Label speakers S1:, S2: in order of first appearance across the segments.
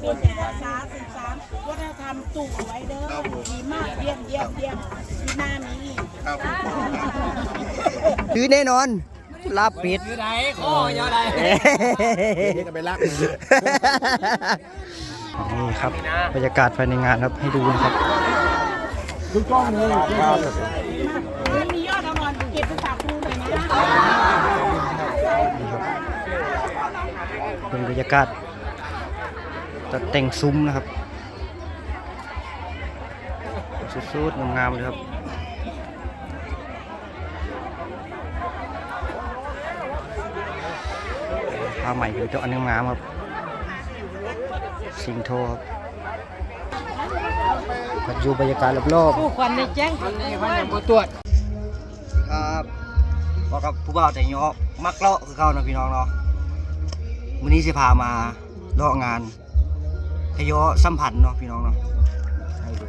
S1: เป็นภาษาสื่อสารวัฒนธรรมตู่เอาไว้เด้อดีมากเยี่ยมเยี่ยมเยี่ยมที่หน้านี้อีก
S2: ครับผม
S3: ถือแน่นอนลาบปิด
S4: อยู่ไหนข้อยอไหน
S2: นี่ก็ไปรัก
S3: นี่ครับบรรยากาศภายในงานครับให้ดูนะครับ
S1: ไม่มียอดเอานอนเก็บไปฝากครูหน่อยนะ
S3: นี่ครับเป็นบรรยากาศ ตัดแต่งซุ้มนะครับสุดๆงามๆเลยครับผ้าใหม่คือเจ้าอันงามๆครับ สิงโทครับมาดูบรรยากาศรอบๆ
S1: ผู้ควันในแจ้ง
S4: นี่พันยังบ่ตรวจ
S3: ครับบอกกับผู้บ่าวแต่ยอมักเลาะคือเขานะพี่น้องเนาะวันนี้จะพามาเลาะงาน ทยอสัมพันธ์เนาะพี่น้องเนาะให้ดู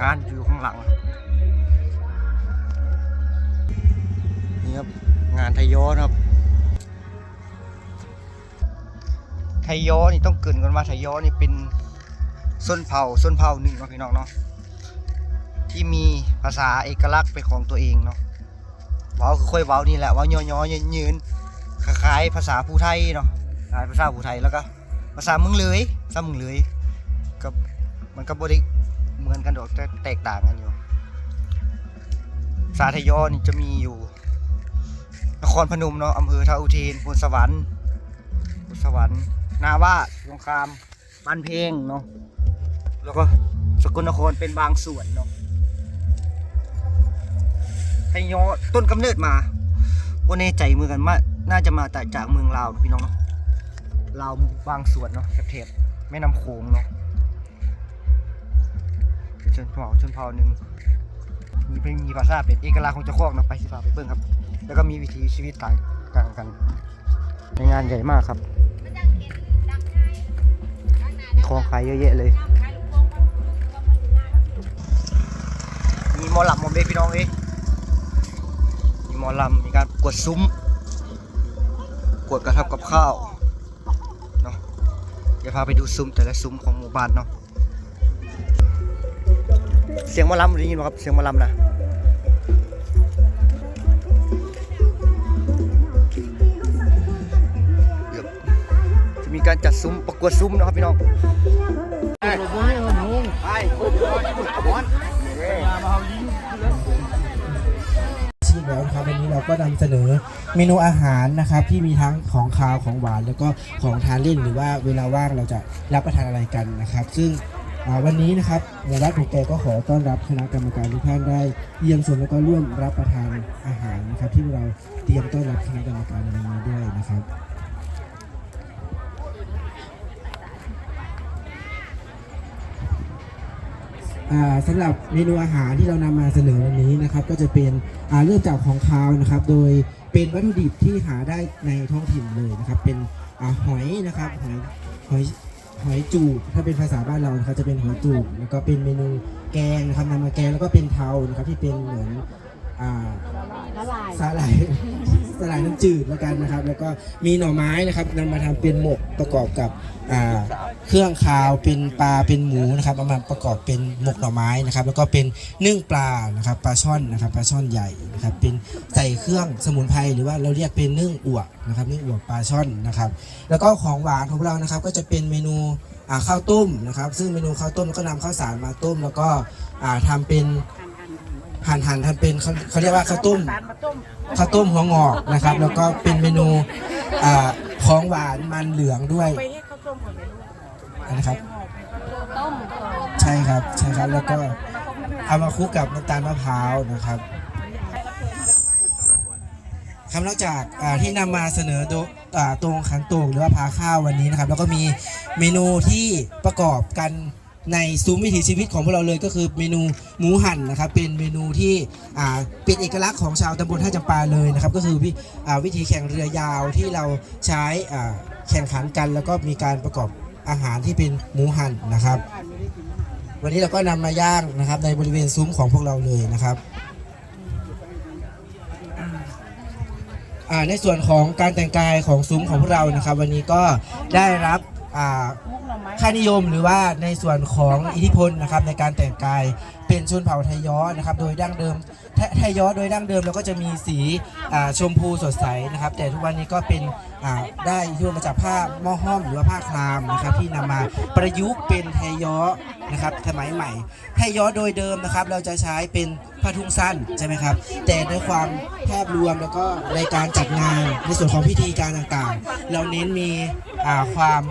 S3: งานอยู่ข้างหลังนี่ครับงานทยอนะครับทยอนี่ต้องเกินกันว่าทยอนี่เป็นส้นเผาส้นเผาหนึ่งเนาะพี่น้องเนาะที่มีภาษาเอกลักษณ์เป็นของตัวเองเนาะเว้าคือค่อยเว้านี่แหละเว้าย่อๆยืนคล้ายภาษาผู้ไทยเนาะคล้ายภาษาผู้ไทยแล้วก็ ภาษาเมืองเลยภาษาเมืองเลยก็มันก็บ่ได้เหมือนกันดอกแต่แตกต่างกันอยู่ภาทยอนี่จะมีอยู่ นครพนมเนาะอำเภอท่าอุเทนพลสวรรค์พลสวรรค์ นาว่าสงครามบ้านเพลงเนาะแล้วก็สกลนครเป็นบางส่วนเนาะทยยอต้นกำเนิดมาว่าแน่ใจมือกันว่าน่าจะมาแต่จากเมืองลาวพี่น้องเนาะ ลาวบางส่วนเนาะแถบๆแม่น้ำโขงเนาะเป็นชนเผ่าชนเผ่าหนึ่งมีเป็นมีภาษาเป็นเอกลักษณ์ของเจ้าของเนาะไปสิพาไปเบิ่งครับ แล้วก็มีวิถีชีวิตต่างต่างกันในงานใหญ่มากครับมีของขายเยอะแยะเลย มีมอลำมอเบพี่น้องเอ้มีมอลำมีการกวดซุ้มกวดกระทับกับข้าว ดี๋ยวพาไปดูซุ้มแต่ละซุ้มของหมู่บ้านเนาะเสียงมอลำได้ยินไหมครับเสียงมอลำนะเดี๋ยวจะมีการจัดซุ้มประกวดซุ้มนะครับพี่น้อง
S5: ชีพ ก็นำก็นำเสนอเมนูอาหารนะครับที่มีทั้งของคาวของหวาน แล้วก็ของทานเล่นหรือว่าเวลาว่างเราจะรับประทานอะไรกันนะครับ ซึ่งวันนี้นะครับหมู่บ้านถูกแกก็ขอต้อนรับคณะกรรมการทุกท่านได้เยี่ยมชมแล้วก็ร่วมรับประทานอาหารนะครับ ที่เราเตรียมต้อนรับคณะกรรมการในวันนี้ด้วยนะครับ สำหรับเมนูอาหารที่เรานำมาเสนอวันนี้นะครับ ก็จะเป็นอ่าเริ่มจากของคาวนะครับ โดยเป็นวัตถุดิบที่หาได้ในท้องถิ่นเลยนะครับ เป็นอ่าหอยนะครับหอยหอยหอยจูบถ้าเป็นภาษาบ้านเรานะครับจะเป็นหอยจูบแล้วก็เป็นเมนูแกงนะครับนำมาแกงแล้วก็เป็นเทานะครับที่เป็นเหมือนอ่า
S1: ละลาย
S5: สาหร่าย สาหร่ายน้ำจืดแล้วกันนะครับ แล้วก็มีหน่อไม้นะครับนำมาทำเป็นหมกประกอบกับอ่าเครื่องคาวเป็นปลาเป็นหมูนะครับเอามาประกอบเป็นหมกหน่อไม้นะครับ แล้วก็เป็นนึ่งปลานะครับปลาช่อนนะครับปลาช่อนใหญ่นะครับเป็นใส่เครื่องสมุนไพรหรือว่าเราเรียกเป็นนึ่งอั่วนะครับนึ่งอั่วปลาช่อนนะครับ แล้วก็ของหวานของเรานะครับก็จะเป็นเมนูอ่าข้าวต้มนะครับ ซึ่งเมนูข้าวต้มก็นำข้าวสารมาต้ม แล้วก็อ่าทำเป็น หั่นหั่นๆทำเป็นเขาเขาเรียกว่าข้าวต้ม
S1: สารมาต้ม
S5: ข้าวต้มหัวงอกนะครับ แล้วก็เป็นเมนูอ่าของหวานมันเหลืองด้วย
S1: ไปให้ข้าวต้มก่อนไหมลูก
S5: นะครับ
S1: ต้ม
S5: ใช่ครับใช่ครับแล้วก็เอามาคลุกกับน้ำตาลมะพร้าวนะครับคำนอกจากอ่าที่นำมาเสนอโดอ่าตรงขันโตกหรือว่าพาข้าววันนี้นะครับ แล้วก็มีเมนูที่ประกอบกัน ในซุ้มวิถีชีวิตของพวกเราเลยก็คือเมนูหมูหั่นนะครับเป็นเมนูที่อ่าเป็นเอกลักษณ์ของชาวตำบลท่าจำปาเลยนะครับก็คือวิอ่าวิธีแข่งเรือยาวที่เราใช้อ่าแข่งขันกัน แล้วก็มีการประกอบอาหารที่เป็นหมูหั่นนะครับ วันนี้เราก็นำมาย่างนะครับในบริเวณซุ้มของพวกเราเลยนะครับในส่วนของการแต่งกายของซุ้มของพวกเรานะครับ วันนี้ก็ได้รับ ค่านิยมหรือว่าในส่วนของอิทธิพลนะครับในการแต่งกายเป็นชนเผ่าไทยย้อนะครับโดยดั้งเดิมไทไทยย้อโดยดั้งเดิมเราก็จะมีสีอ่าชมพูสดใสนะครับ แต่ทุกวันนี้ก็เป็นอ่าได้อิทธิพลมาจากผ้าหม้อห้อมหรือว่าผ้าคลามนะครับที่นำมาประยุกต์เป็นไทยย้อนะครับสมัยใหม่ไทยย้อโดยเดิมนะครับ เราจะใช้เป็นผ้าทุ่งสั้นใช่ไหมครับแต่ด้วยความภาพรวมแล้วก็ในการจัดงานในส่วนของพิธีการต่างๆ เราเน้นมีอ่าความ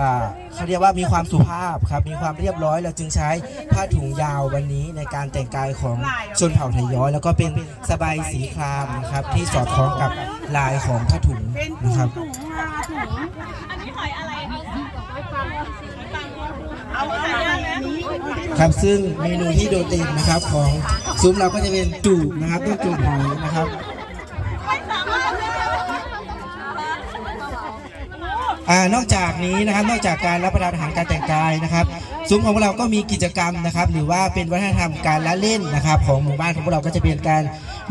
S5: อ่าเขาเรียกว่ามีความสุภาพครับ มีความเรียบร้อยเราจึงใช้ผ้าถุงยาววันนี้ในการแต่งกายของชนเผ่าไทยย้อย แล้วก็เป็นสบายสีครามนะครับที่สอดคล้องกับลายของผ้าถุง
S1: นะ
S5: ครับ
S1: อันนี้หอยอะไรเอาอะไรนี้
S5: ครับซึ่งเมนูที่โดดเด่นนะครับของซุ้มเราก็จะเป็นจูบนะครับต้นจูบหอยนะครับ อ่านอกจากนี้นะครับนอกจากการรับประทานอาหารการแต่งกายนะครับซุ้มของเราก็มีกิจกรรมนะครับ หรือว่าเป็นวัฒนธรรมการละเล่นนะครับ ของหมู่บ้านของเราก็จะเป็นการ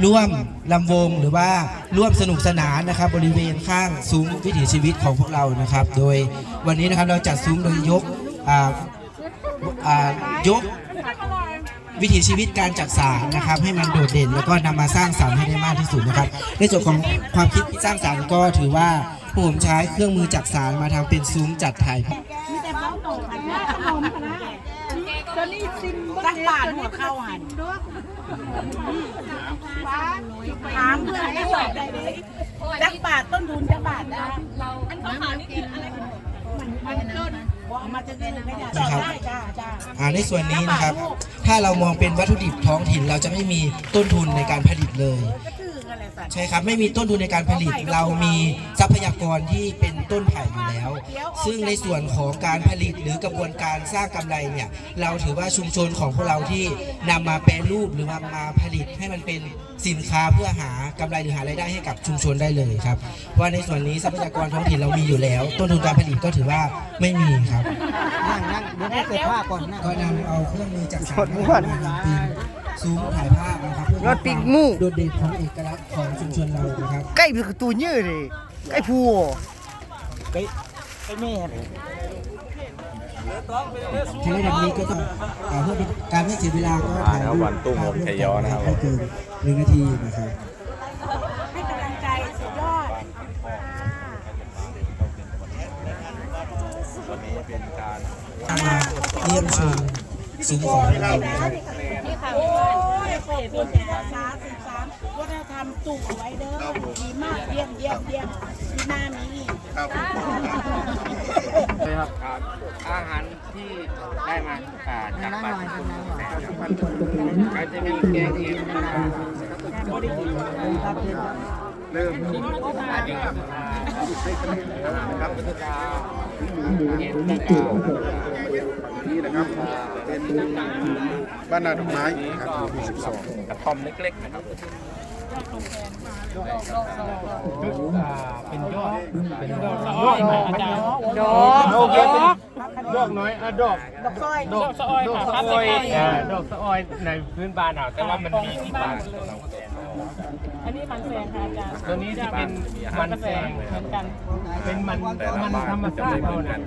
S5: ร่วมลำวงหรือว่าร่วมสนุกสนานนะครับ บริเวณข้างซุ้มวิถีชีวิตของพวกเรานะครับ โดยวันนี้นะครับเราจัดซุ้มโดยยกยกวิถีชีวิตการจักสารนะครับ ให้มันโดดเด่น แล้วก็นำมาสร้างสรรค์ให้ได้มากที่สุดนะครับ ในส่วนของความคิดสร้างสรรค์ก็ถือว่า ผมใช้เครื่องมือจักสารมาทำเป็นซุ้มจัดถ่าย
S1: มีแต่บ้องโตกันนะขนมกันนะตอนนี้ซิมจักบาทหัวเข้าหันถามเพื่อนให้ตอบได้เลยจักบาทต้นทุนจักบาทนะอันขาวนี่คืออะไรมันต้นบอกมาจะได้ไม่ได้ได้จ้าจ้า
S5: อ่าในส่วนนี้นะครับ ถ้าเรามองเป็นวัตถุดิบท้องถิ่นเราจะไม่มีต้นทุนในการผลิตเลย ใช่ครับไม่มีต้นทุนในการผลิต เรามีทรัพยากรที่เป็นต้นไผ่อยู่แล้ว ซึ่งในส่วนของการผลิตหรือกระบวนการสร้างกำไรเนี่ยเราถือว่าชุมชนของพวกเราที่นำมาแปรรูปหรือมามาผลิตให้มันเป็นสินค้าเพื่อหากำไรหรือหารายได้ให้กับชุมชนได้เลยครับว่าในส่วนนี้ทรัพยากรท้องถิ่นเรามีอยู่แล้ว ต้นทุนการผลิตก็ถือว่าไม่มีครับ
S3: นั่งนั่งเดี๋ยวให้เกิดผ้าก่อนนั่ง
S5: ก็นำเอาเครื่องมือจักสา
S3: ช
S5: ร
S3: ดม่วน
S5: มาทำเป็น ซุ้มถ่ายภาพนะครับเพื่อย
S3: อดปีกหมู่
S5: โดดเด่นของเอกลักษณ์ของชุมชนเรานะครับ
S3: ใกล้เป็นตัวยืดเลยใกล้พูใกล้ใกล้แม่
S5: ใช้ระดับนี้ก็ต้องอ่าเพื่อเป็นการไม่เสียเวลาก็ถ่ายรูป
S2: วันตุ้มผมชัยยอนะครับ
S5: ให้เกินหนึ่งนาทีนะครับ
S1: ให้กำลังใจสุดยอด
S2: วันนี้เป็นการ
S5: มาเยี่ยมชมซุ้มของเรานะครับ
S1: โอ้ยขอ บคุณภาษาสื่อสารวัฒนธรรมตู่เอาไว้เด้อดีมากเยี่ยมเยี่ยมเยี่ยมมีหน้ามีอีก
S2: ครับ
S4: ครับอาหารที่ได้มาจากบ้านก็จะมีแกงเห็ดบริบูรณ์ นนี้ครับครับก็จะเห็ดตะกาว
S2: นี่นะครับเป็นบ้านนาดอกไม้ครับที่สิบสอง
S4: กระท่อมเล็กๆนะครับเป็นยอดเป็นยอดสะอ้อยอาจารย์
S1: ดอกดอก
S4: ดอกน้อยอะดอก
S1: ดอกสร้อย
S4: ดอกสะออยดอกสะออยดอกสะออยในพื้นบ้านเอาแต่ว่ามันมีที่บ้านเรา
S1: อันนี้มันแสงค่ะอาจารย์
S4: ตัวนี้จะเป็นมันแสงเหมือนกัน เป็นมันมันธรรมชาติเท่านั้น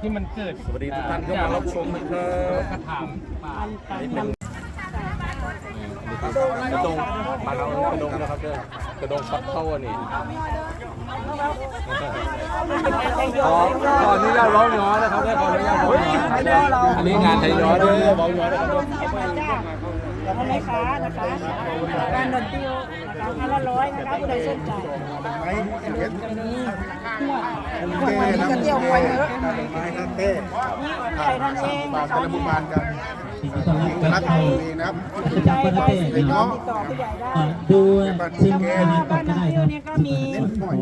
S4: ที่มันเกิด
S2: สวัสดีทุกท่านที่มารับชมนะครับ
S4: กระถางป่าก
S2: ระดงบ้านเรากระดงนะครับเด้อกระดงฟักเข้าอันนี้
S4: ขอขออนุญาตร้องย้อนนะครับได้ขออนุญาตร้องย้อนอันนี้งานไทยย้อนด้วยร้องย้อนนะครับ
S1: แล้วก็แม่ค้านะคะการดนตรีนะคะพันละร้อยนะคะผู้ใดสนใจ
S2: ไม้เห็ด
S1: พวกมันก็เที่ยวไปเยอะ
S2: ไม้ข้างเต้
S1: นี่ใครท่านเอง
S2: บา
S1: นะคะ
S2: ตะลุมานกันรักษณ์ของตัวเองนะครับ
S1: ใจไปติดต่อผู้ใหญ่ได้
S6: ดูชิมอาหารก่อ
S1: บ้านน
S6: ก็
S1: นา
S6: ได้
S1: เดี
S6: ค
S1: ยว
S6: รับ
S1: เนี่ยก็มี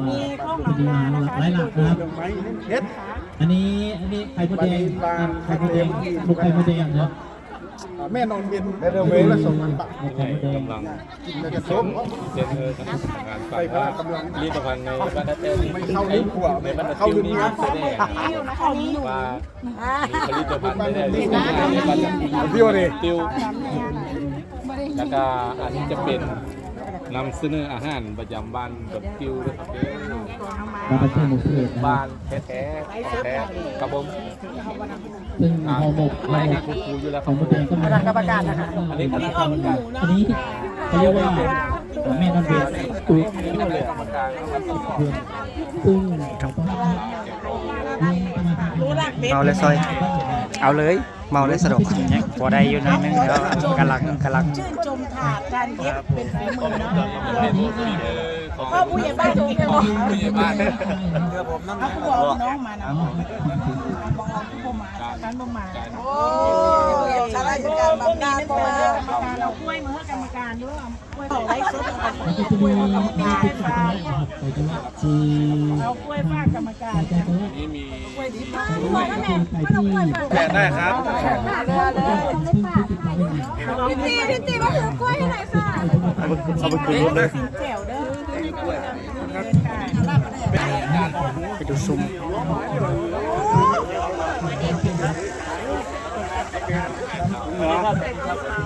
S1: มีข้าวหมา
S6: มี
S1: นานะคะ
S6: หลายหลักนะครับอันนี้อันนี้ไข่มดแดงไข่มดแดงบุกไข่มดแดงเนาะ
S2: แม่นอนเป็นเดเวลละสองพันบาท
S6: บุกไข่มดแดง
S2: กินแล้วจะส้ม
S4: เซ็นเออทำงาน
S2: ไปพละกำลัง
S4: รีดพันในบ้านนัดเต้น
S2: ไม่เข้าลิ้นขวา
S4: ในบ้านนัด
S2: เข้า
S4: ติ้ว
S2: ลิ้น
S4: นี่
S2: นะ
S4: ไม่ได้
S1: นี่อยู่นะคะนี่อยู่
S4: ว่ามีผลิตภัณฑ์ไม่ได้ในบ้านนัดติ้ว
S2: พี่วะนี่
S4: ติ้วแล้วก็อันนี้จะเป็น นำเสนออาหารประจำบ้านกับคิวด้วยครับเด้อ
S6: เราเป็นเพื่อนหมู่เพื่อนนะ
S4: บ้านแท้ๆของแท้ครับผม
S6: ซึ่งห่อหมกห่อ
S4: ไม่
S6: หม
S4: ได้
S6: ก
S4: คูคูอยู่แล้วค
S6: ข
S4: รั
S6: อบงมดแดงก็มี
S1: คณะกรรมการนะคะ
S4: อันนี้คณะก
S1: อ
S4: ร
S1: อ
S4: ร
S1: ม
S4: ม
S1: ห
S4: การ
S1: มูเนาะ
S6: อันนี้เขาเรียกว่าแม่นอนเวทตุ้ย
S4: นี่เลยกรรมการครับ
S6: เดือนซึ่งต้องมีกรรมการ
S1: รู้หลักเบ็ด
S3: เมาเลยซอย เอาเลย เมาเลยสะดวกเนี่ยพอได้อยู่นิดนึงแล้วกำลังกำลัง
S1: ชื่นชมถาดการเย็บเป็นฝีมือเนาะ
S6: อันนี้ก็
S1: พ่อผู้ใหญ่บ้านเก่งบอก
S4: ผู้ใหญ่บ้าน
S1: เขาผู้บอกน้องมานะบอกเอาผู้มาการบ่มาโอ้ยข้าราชการบำนาญมาเรากล้วยมาให้กรรมการด้วยกล้วย ของไรสด
S6: แล้วก็จะมีมีทุกสายนะครับไปจังหวัดที่
S1: เรากล้วยฟาดกรรมาร
S6: ไปจังหวัด
S4: นี่มี
S1: กล้วย
S6: ฝาก
S4: แกได้ครับ
S1: พี่ตีพี่ตีมาถือกล้วยให้หน่อยค่ะ
S3: เอาไปกินรถเลย
S1: แก้วเด้อ
S3: ไปดูซุ้ม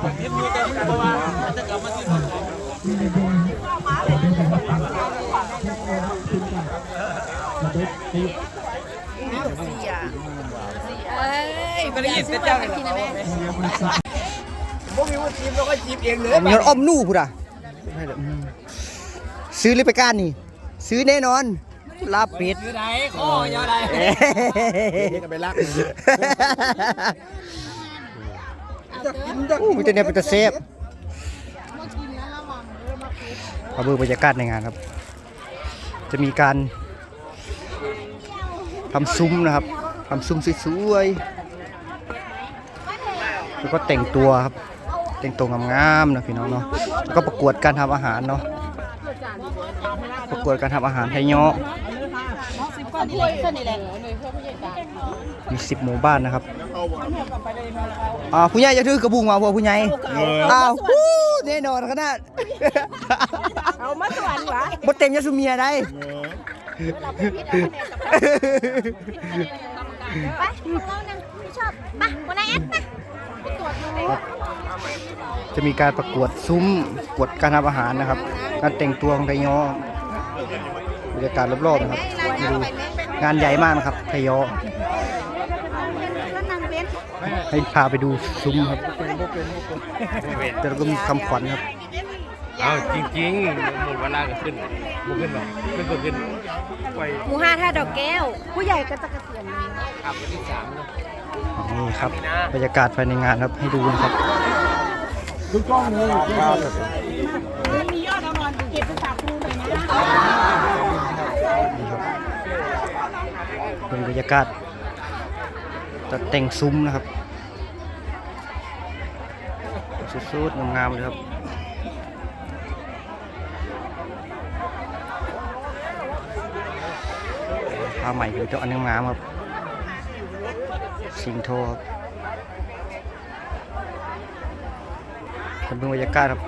S3: มัน ยอดอ้อมนู่พูดอะซื้อหรือไปก้านนี่ ซื้อแน่นอนลาบเป็ดซื้อไหนข้อยอดได
S2: ไปลัก
S3: อู้มีแต่เนี่ยเป็นตะเซฟ เอาเบอร์บรรยากาศในงานครับ จะมีการทำซุ้มนะครับทำซุ้มสวยๆแล้วก็แต่งตัวครับ แต่งตัวงามๆนะพี่น้องเนาะแล้วก็ประกวดการทำอาหารเนาะประกวดการทำอาหารไทยเนาะมีสิบหมู่บ้านนะครับ อ่าผู้ใหญ่จะถือกระบุงมาพวกผู้ใหญ่อ้าวฮู้แน่นอนขนาด
S1: เอามาสวรรค์วะ
S3: บดเต็มยาสุเมียได้
S7: ไปของเราเนี่ยไม่ชอบมาวันไหนแอดไปไปตรวจเลย
S3: จะมีการประกวดซุ้มประกวดการทำอาหารนะครับ การแต่งตัวของไทยยอบรรยากาศรอบๆนะครับมาดูงานใหญ่มากนะครับไทยยอ
S7: แล้วนางเบ้น
S3: ให้พาไปดูซุ้มครับแต่เราก็มีคำขวัญครับ
S4: เอาจริงๆหมดเวลาก็ขึ้นบ่ขึ้นหรอกขึ้นบ่ขึ้นไป
S7: หมูห้าท่าดอกแก้ว ผู้ใหญ่ก็จะเกษียณแล้ว
S4: ครับวันที่สามเนาะ
S3: นี่ครับบรรยากาศภายในงานครับให้ดูนะครับ
S1: มียอดเอานอนเก็บไปฝากครูเลยนะ
S3: นี่ครับเป็นบรรยากาศจัดแต่งซุ้มนะครับ สุดงามๆเลยครับผ้าใหม่คือเจ้าอันงามๆครับ สิงโทครับเป็นบรรยากาศครับ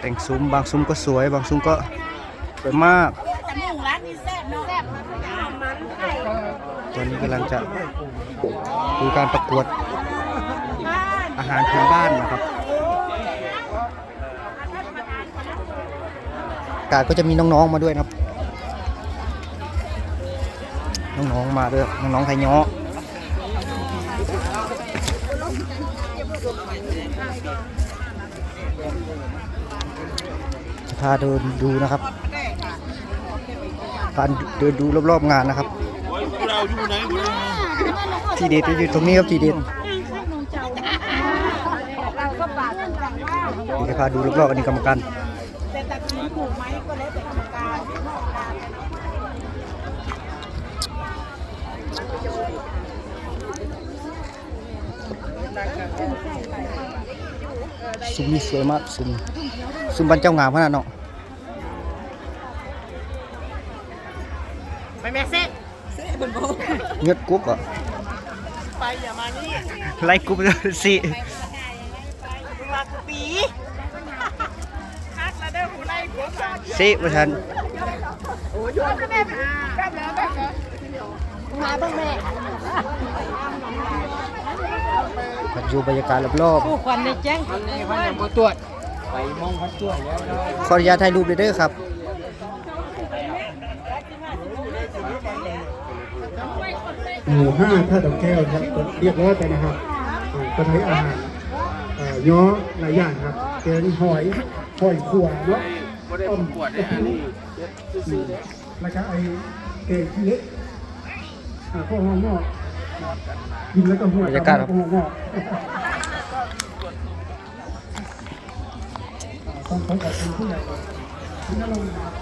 S3: แต่งซุ้มบางซุ้มก็สวย บางซุ้มก็สวยมาก
S1: แต่หมูร้าก
S3: ตอนนี้กำลังจะดูการประกวด อาหารพื้นบ้านนะครับ กาดก็จะมีน้องๆมาด้วยนะครับ น้องๆมาด้วยครับน้องๆไทยเงาะจะพาเดินดูนะครับการเดินดูรอบๆงานนะครับ ทีเด็ดจะอยู่ตรงนี้ครับทีเด็ด
S7: เราก็บาด
S3: เดี๋ยวจะพาดูรอบๆอันนี้กรรมการ
S1: แต่ตัดสินถูกไหมก็แล้วแต่กรรมการ
S3: ซุ้มนี่สวยมากซุ้มซุ้มบ้านเจ้างามขนาดเนาะ
S1: ไปแม่เซ่เซ่บนโบ
S3: เงือดกุ๊กอะ
S1: ไปอย่ามานี่
S3: ไล่กุ๊กสิ สิว่าฉัน
S7: มาบ้างแม่
S3: ก็อยู่บรรยากาศรอบ
S1: ผู้ควันในแจ้ง
S4: พันยังบ่ตรวจไปมองพันตรวจแล้ว
S3: ขออนุญาตถ่ายรูปเด้อครับ
S2: หมู่ห้าท่าดอกแก้วครับเรียบร้อยไปนะครับอ่าก็ใช้อาหารย่อหลายอย่างครับแกงหอยหอยขัวเนาะ
S4: บ่ได้ประกวดได้อันนี้
S2: แล้วก็ไอ้แกงขี้เล็กอ่าข้าวหอมงอกกินแล้วก็หัว
S3: บรรยากาศครับ
S2: ข้าวหอมงอกต้องขอขอบคุณผู้ใหญ่ก่อนที่นั่งลงนะครับ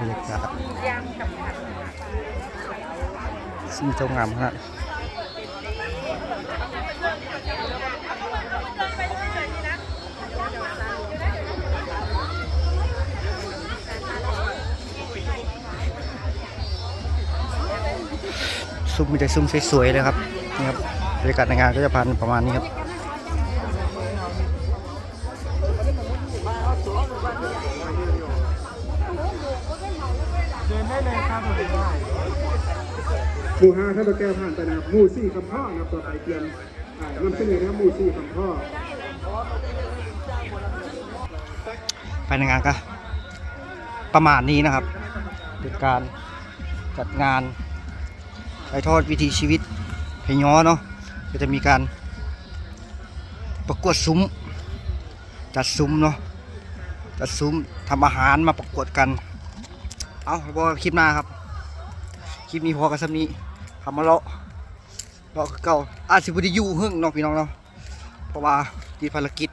S3: บรรยากาศสีเจ้างามขนาด ซุ้มมีแต่ซุ้มสวยๆเลยครับนี่ครับบรรยากาศในงานก็จะพันประมาณนี้ครับ
S2: หมู่ห้าท่าดอกแก้วผ่านไปนะครับหมู่สี่คำพ่อนะครับต่อไปเตรียมอ่านำเสนอนะครับหมู่สี่คำพ่อ
S3: ภายในงานก็ประมาณนี้นะครับเป็นการจัดงาน ถ่ายทอดวิถีชีวิตเพย้อเนาะก็จะมีการประกวดซุ้ม จัดซุ้มเนาะจัดซุ้มทำอาหารมาประกวดกัน เอาพอคลิปหน้าครับ คลิปนี้พอกันสักนี้ทำมาเลาะเลาะคือเก่าอาจสิบุได้อยู่หึ่งเนาะพี่น้องเนาะเพราะว่าติดภารกิจ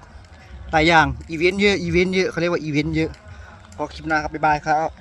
S3: หลายอย่างอีเวนต์เยอะอีเวนต์เยอะเขาเรียกว่าอีเวนต์เยอะพอคลิปหน้าครับบ๊ายบายครับ